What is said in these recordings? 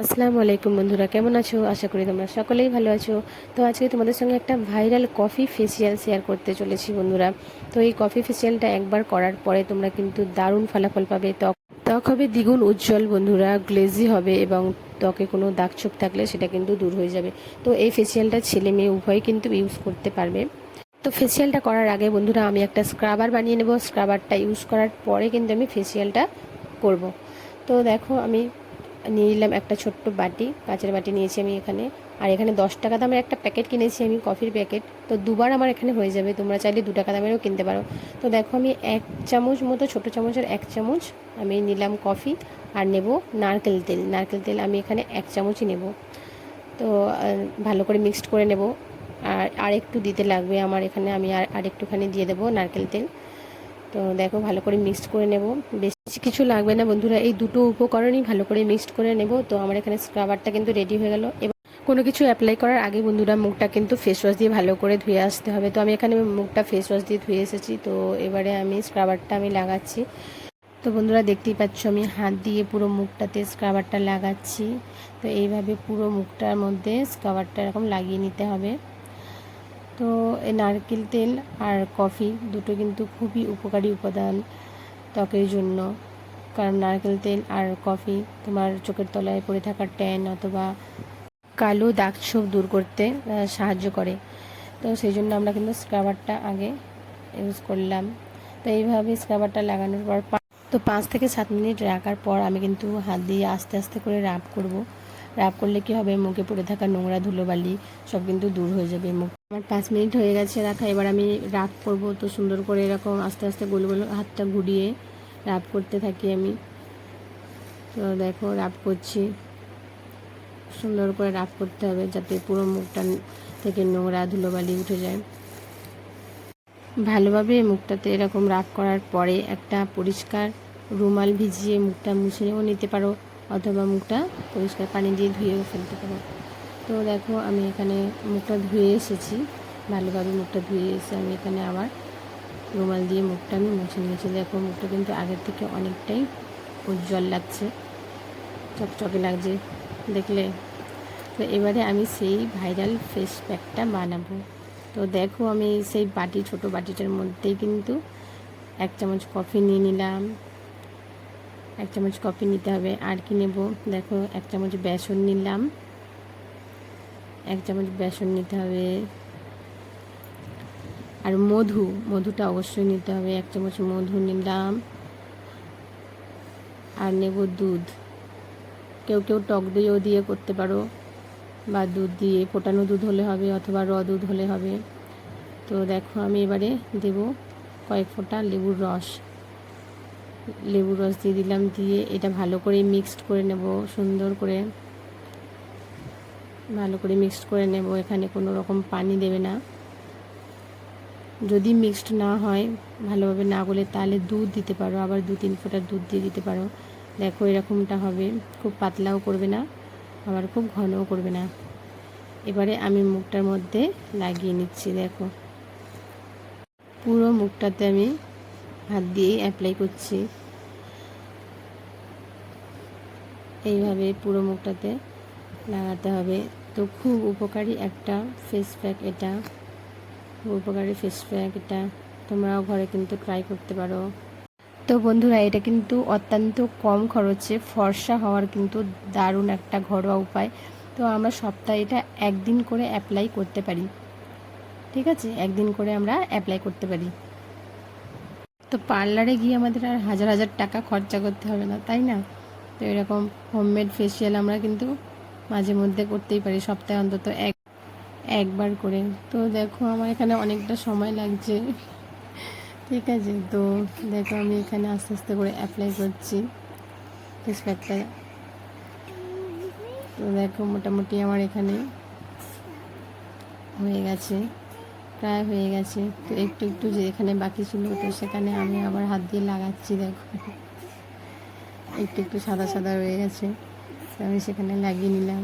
আসসালামু আলাইকুম বন্ধুরা, কেমন আছো? আশা করি তোমরা সকলেই ভালো আছো। তো আজকে তোমাদের সঙ্গে একটা ভাইরাল কফি ফেসিয়াল শেয়ার করতে চলেছি বন্ধুরা। তো এই কফি ফেসিয়ালটা একবার করার পরে তোমরা কিন্তু দারুণ ফলাফল পাবে। ত্বক ত্বক হবে দ্বিগুণ উজ্জ্বল বন্ধুরা গ্লেজি হবে এবং ত্বকে কোনো দাগ ছোপ থাকলে সেটা কিন্তু দূর হয়ে যাবে। তো এই ফেসিয়ালটা ছেলে মেয়ে উভয় কিন্তু ইউজ করতে পারবে। তো ফেসিয়ালটা করার আগে বন্ধুরা আমি একটা স্ক্রাবার বানিয়ে নেব। স্ক্রাবারটা ইউজ করার পরে কিন্তু আমি ফেসিয়ালটা করব। তো দেখো আমি নিয়ে নিলাম একটা ছোট্ট বাটি, কাঁচের বাটি নিয়েছি আমি এখানে। আর এখানে দশ টাকা দামের একটা প্যাকেট কিনেছি আমি, কফির প্যাকেট। তো দুবার আমার এখানে হয়ে যাবে, তোমরা চাইলে দু টাকা দামেরও কিনতে পারো। তো দেখো আমি এক চামচ মতো, ছোটো চামচের এক চামচ আমি নিলাম কফি আর নেব নারকেল তেল। নারকেল তেল আমি এখানে এক চামচই নেব। তো ভালো করে মিক্সড করে নেব। আর আর একটু দিতে লাগবে আমার এখানে, আমি আর আর একটুখানি দিয়ে দেবো নারকেল তেল। তো দেখো ভালো করে মিক্সড করে নেব। বেশি কিছু লাগবে না বন্ধুরা, এই দুটো উপকরণই ভালো করে মিক্সড করে নেব। তো আমার এখানে স্ক্রাবারটা কিন্তু রেডি হয়ে গেল। এবার কোনো কিছু অ্যাপ্লাই করার আগে বন্ধুরা মুখটা কিন্তু ফেস ওয়াশ দিয়ে ভালো করে ধুয়ে আসতে হবে। তো আমি এখানে মুখটা ফেস ওয়াশ দিয়ে ধুয়ে এসেছি। তো এবারে আমি স্ক্রাবারটা আমি লাগাচ্ছি। তো বন্ধুরা দেখতেই পাচ্ছ আমি হাত দিয়ে পুরো মুখটাতে স্ক্রাবারটা লাগাচ্ছি। তো এইভাবে পুরো মুখটার মধ্যে স্ক্রাবারটা এরকম লাগিয়ে নিতে হবে। তো এই নারকেল তেল আর কফি দুটো কিন্তু খুবই উপকারী উপাদান ত্বকের জন্য। কারণ নারকেল তেল আর কফি তোমার চোখের তলায় পড়ে থাকা ট্যান অথবা কালো দাগ ছোপ দূর করতে সাহায্য করে। তো সেই জন্য আমরা কিন্তু স্ক্রাবারটা আগে ইউজ করলাম। তো এইভাবে স্ক্রাবারটা লাগানোর পর তো পাঁচ থেকে সাত মিনিট রাখার পর আমি কিন্তু হাত দিয়ে আস্তে আস্তে করে রাব করব। রাব করলে কি হবে? মুখে পড়ে থাকা নোংরা ধুলোবালি সব কিন্তু দূর হয়ে যাবে মুখ। আমার পাঁচ মিনিট হয়ে গেছে রাখা, এবার আমি রাব করব তো সুন্দর করে এরকম আস্তে আস্তে গোল গোল হাতটা ঘুরিয়ে রাব করতে থাকি আমি। তো দেখো রাব করছি। সুন্দর করে রাব করতে হবে যাতে পুরো মুখটা থেকে নোংরা ধুলোবালি উঠে যায়। ভালোভাবে মুখটাতে এরকম রাব করার পরে একটা পরিষ্কার রুমাল ভিজিয়ে মুখটা মুছেও নিতে পারো। অথবা মুখটা পরিষ্কার পানি দিয়ে ধুয়েও ফেলতে পারো। তো দেখো, আমি এখানে মুখটা ধুয়ে এসেছি। ভালোভাবে মুখটা ধুয়ে এসে আমি এখানে আবার রুমাল দিয়ে মুখটা আমি মুছে নিয়েছি। দেখো, মুখটা কিন্তু আগের থেকে অনেকটাই উজ্জ্বল লাগছে, চকচকে লাগছে দেখলে। তো এবারে আমি সেই ভাইরাল ফেস প্যাকটা বানাবো। তো দেখো, আমি সেই বাটি, ছোট বাটিটার মধ্যেই কিন্তু এক চামচ কফি নিয়ে নিলাম এক চামচ কফি নিতে হবে। আর কি নেব? দেখো, এক চামচ বেসন নিলাম। এক চামচ বেসন নিতে হবে। আর মধু, মধুটা অবশ্যই নিতে হবে। এক চামচ মধু নিলাম। আর নেব দুধ। কেউ কেউ টক দইও দিয়ে করতে পারো। বা দুধ দিয়ে ফোটানো দুধ হলে হবে অথবা র দুধ হলে হবে। তো দেখো, আমি এবারে দেব কয়েক ফোঁটা লেবুর রস। লেবুর রস দিয়ে দিলাম, দিয়ে এটা ভালো করে মিক্সড করে নেব, সুন্দর করে। ভালো করে মিক্সড করে নেব, এখানে কোনো রকম পানি দেবে না। যদি মিক্সড না হয়, ভালোভাবে না গলে তাহলে দুধ দিতে পারো, আবার দু তিন ফোঁটা দুধ দিয়ে দিতে পারো। দেখো এরকমটা হবে, খুব পাতলাও করবে না, আবার খুব ঘনও করবে না। এবারে আমি মুখটার মধ্যে লাগিয়ে নিচ্ছি, দেখো। পুরো মুখটাতে আমি হাত দিয়েই অ্যাপ্লাই করছি। এইভাবে পুরো মুখটাতে লাগাতে হবে। তো খুব উপকারী একটা ফেস প্যাক এটা। খুব উপকারী ফেস প্যাক এটা। তোমরাও ঘরে কিন্তু ট্রাই করতে পারো। তো বন্ধুরা, এটা কিন্তু অত্যন্ত কম খরচে ফর্সা হওয়ার কিন্তু দারুণ একটা ঘরোয়া উপায়। তো আমরা সপ্তাহে এটা একদিন করে অ্যাপ্লাই করতে পারি। ঠিক আছে? একদিন করে আমরা অ্যাপ্লাই করতে পারি। তো পার্লারে গিয়ে আমাদের আর হাজার হাজার টাকা খরচা করতে হবে না, তাই না? তো এরকম হোমমেড ফেসিয়াল আমরা কিন্তু মাঝে মধ্যে করতেই পারি, সপ্তাহে অন্তত এক, একবার করে। তো দেখো আমার এখানে অনেকটা সময় লাগছে। ঠিক আছে, তো দেখো আমি এখানে আস্তে আস্তে করে অ্যাপ্লাই করছি। ফেস প্যাকটা তো দেখো মোটামুটি আমার এখানে হয়ে গেছে। প্রায় হয়ে গেছে। তো একটু একটু যে এখানে বাকি ছিল, তো সেখানে আমি আবার হাত দিয়ে লাগাচ্ছি, দেখো। একটু একটু সাদা সাদা রয়ে গেছে, তো আমি সেখানে লাগিয়ে নিলাম।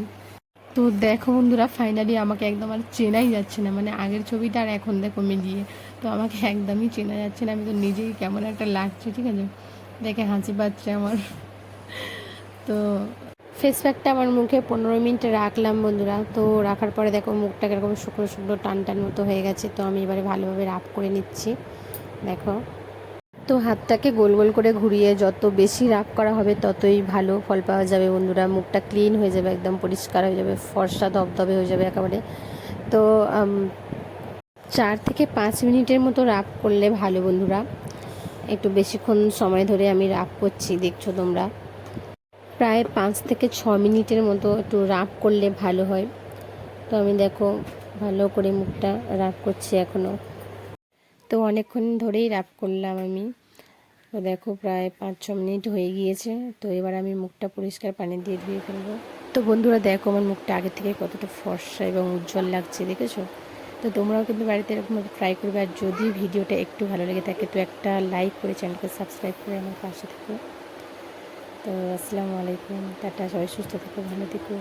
তো দেখো বন্ধুরা ফাইনালি আমাকে একদম আর চেনাই যাচ্ছে না মানে আগের ছবিটা আর এখন দেখো মিলিয়ে। তো আমাকে একদমই চেনা যাচ্ছে না, আমি তো নিজেই কেমন একটা লাগছে, ঠিক আছে? দেখে হাসি পাচ্ছে আমার। তো ফেস প্যাকটা আমার মুখে পনেরো মিনিট রাখলাম বন্ধুরা। তো রাখার পরে দেখো মুখটা কীরকম শুকনো শুকনো টান টান মতো হয়ে গেছে। তো আমি এবারে ভালোভাবে রাফ করে নিচ্ছি। দেখো। তো হাতটাকে গোল গোল করে ঘুরিয়ে যত বেশি রাফ করা হবে ততই ভালো ফল পাওয়া যাবে বন্ধুরা। মুখটা ক্লিন হয়ে যাবে, একদম পরিষ্কার হয়ে যাবে, ফর্সা ধবধবে হয়ে যাবে একেবারে। তো চার থেকে পাঁচ মিনিটের মতো রাফ করলে ভালো বন্ধুরা। একটু বেশিক্ষণ সময় ধরে আমি রাফ করছি, দেখছ তোমরা। প্রায় পাঁচ থেকে ছ মিনিটের মতো একটু রাফ করলে ভালো হয়। তো আমি দেখো, ভালো করে মুখটা রাফ করছি এখনও তো অনেকক্ষণ ধরেই রাফ করলাম আমি। তো দেখো, প্রায় পাঁচ, ছ মিনিট হয়ে গিয়েছে। তো এবার আমি মুখটা পরিষ্কার পানি দিয়ে ধুয়ে ফেলব। তো বন্ধুরা, দেখো আমার মুখটা আগে থেকে কতটা ফর্সা এবং উজ্জ্বল লাগছে, দেখেছ? তো তোমরাও কিন্তু বাড়িতে এরকমভাবে ট্রাই করবে। আর যদি ভিডিওটা একটু ভালো লেগে থাকে, তো একটা লাইক করে চ্যানেলকে সাবস্ক্রাইব করে আমার পাশে থেকো। তো আসসালামু আলাইকুম। টাটা সবাই সুস্থ থেকো ভালো থেকো।